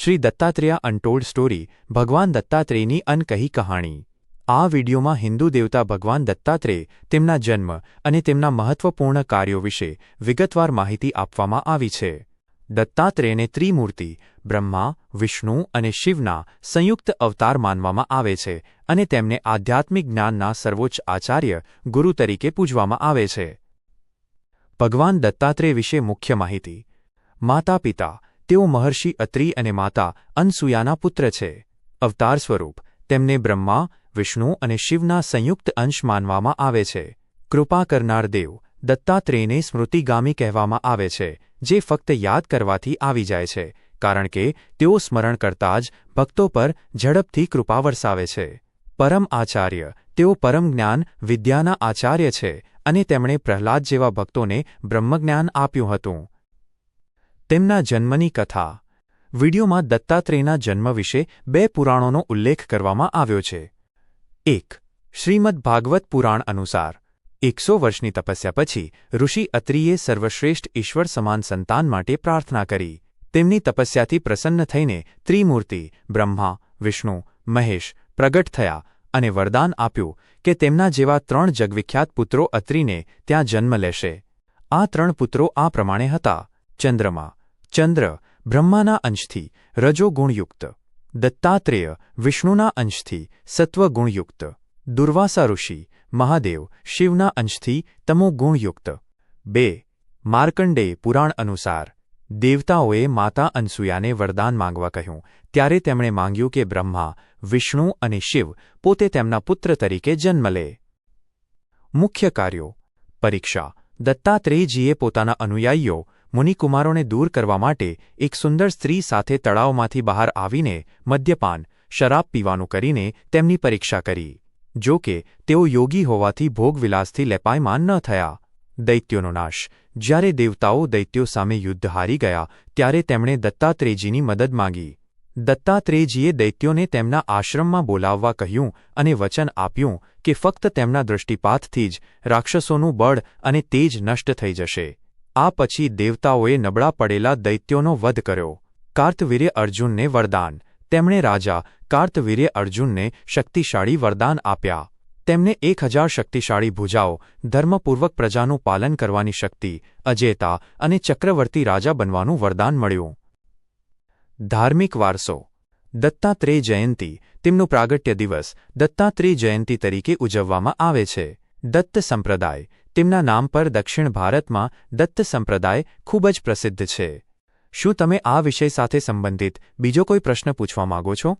Shri દત્તાત્રેયા untold story ભગવાન દત્તાત્રેયની અનકહી કહાણી. આ વિડીયોમાં હિન્દુ દેવતા ભગવાન દત્તાત્રેય તેમના જન્મ અને તેમના મહત્વપૂર્ણ કાર્યો વિશે વિગતવાર માહિતી આપવામાં આવી છે. દત્તાત્રેયને ત્રિમૂર્તિ, બ્રહ્મા, વિષ્ણુ અને શિવના સંયુક્ત અવતાર માનવામાં આવે છે અને તેમને આધ્યાત્મિક જ્ઞાનના સર્વોચ્ચ આચાર્ય ગુરુ તરીકે પૂજવામાં આવે છે. ભગવાન દત્તાત્રેય વિશે મુખ્ય માહિતી. માતા પિતા તેઓ મહર્ષિ અત્રિ અને માતા અનસૂયાના પુત્ર છે. અવતાર સ્વરૂપ, તેમને બ્રહ્મા, વિષ્ણુ અને શિવના સંયુક્ત અંશ માનવામાં આવે છે. કૃપા કરનાર દેવ, દત્તાત્રેયને સ્મૃતિગામી કહેવામાં આવે છે, જે ફક્ત યાદ કરવાથી આવી જાય છે, કારણ કે તેઓ સ્મરણ કરતા જ ભક્તો પર ઝડપથી કૃપા વરસાવે છે. પરમ આચાર્ય, તેઓ પરમ જ્ઞાન, વિદ્યાના આચાર્ય છે અને તેમણે પ્રહલાદ જેવા ભક્તોને બ્રહ્મજ્ઞાન આપ્યું હતું. તેમના જન્મની કથા. વિડીયોમાં દત્તાત્રેયના જન્મ વિશે બે પુરાણોનો ઉલ્લેખ કરવામાં આવ્યો છે. એક, શ્રીમદ ભાગવત પુરાણ અનુસાર, એકસો વર્ષની તપસ્યા પછી, ઋષિ અત્રિએ સર્વશ્રેષ્ઠ ઈશ્વર સમાન સંતાન માટે પ્રાર્થના કરી. તેમની તપસ્યાથી પ્રસન્ન થઈને ત્રિમૂર્તિ, બ્રહ્મા, વિષ્ણુ, મહેશ, પ્રગટ થયા અને વરદાન આપ્યું કે તેમના જેવા ત્રણ જગવિખ્યાત પુત્રો અત્રિને ત્યાં જન્મ લેશે. આ ત્રણ પુત્રો આ પ્રમાણે હતા. ચંદ્રમા ચંદ્ર બ્રહ્માના અંશથી રજોગુણયુક્ત, દત્તાત્રેય વિષ્ણુના અંશથી સત્વગુણયુક્ત, દુર્વાસા ઋષિ મહાદેવ શિવના અંશથી તમોગુણયુક્ત. બે માર્કંડે પુરાણ અનુસાર, દેવતાઓએ માતા અનસૂયાને વરદાન માંગવા કહ્યું, ત્યારે તેમણે માંગ્યું કે બ્રહ્મા, વિષ્ણુ અને શિવ પોતે તેમના પુત્ર તરીકે જન્મ લે. મુખ્ય કાર્યો, પરીક્ષા, દત્તાત્રેયજીએ પોતાના અનુયાયીઓ મુનિકુમારોને દૂર કરવા માટે એક સુંદર સ્ત્રી સાથે તળાવમાંથી બહાર આવીને મદ્યપાન, શરાબ પીવાનું કરીને તેમની પરીક્ષા કરી. જો કે, તેઓ યોગી હોવાથી ભોગવિલાસથી લેપાયમાન ન થયા. દૈત્યોનો નાશ. જ્યારે દેવતાઓ દૈત્યો સામે યુદ્ધ હારી ગયા, ત્યારે તેમણે દત્તાત્રેયજીની મદદ માંગી. દત્તાત્રેયજીએ દૈત્યોને તેમના આશ્રમમાં બોલાવવા કહ્યું અને વચન આપ્યું કે ફક્ત તેમના દૃષ્ટિપાતથી જ રાક્ષસોનું બળ અને તેજ નષ્ટ થઈ જશે. આ પછી દેવતાઓએ નબળા પડેલા દૈત્યોનો વધ કર્યો. કાર્તવીર્ય અર્જુનને વરદાન. તેમણે રાજા કાર્તવીર્ય અર્જુનને શક્તિશાળી વરદાન આપ્યા. તેમને એક હજાર શક્તિશાળી ભુજાઓ, ધર્મપૂર્વક પ્રજાનું પાલન કરવાની શક્તિ, અજેતા અને ચક્રવર્તી રાજા બનવાનું વરદાન મળ્યું. ધાર્મિક વારસો. દત્તાત્રેય જયંતી, તેમનું પ્રાગટ્ય દિવસ, દત્તાત્રેય જયંતી તરીકે ઉજવવામાં આવે છે. દત્ત સંપ્રદાય. તેમના નામ પર દક્ષિણ ભારતમાં દત્ત સંપ્રદાય ખૂબ જ પ્રસિદ્ધ છે. શું તમે આ વિષય સાથે સંબંધિત બીજો કોઈ પ્રશ્ન પૂછવા માગો છો?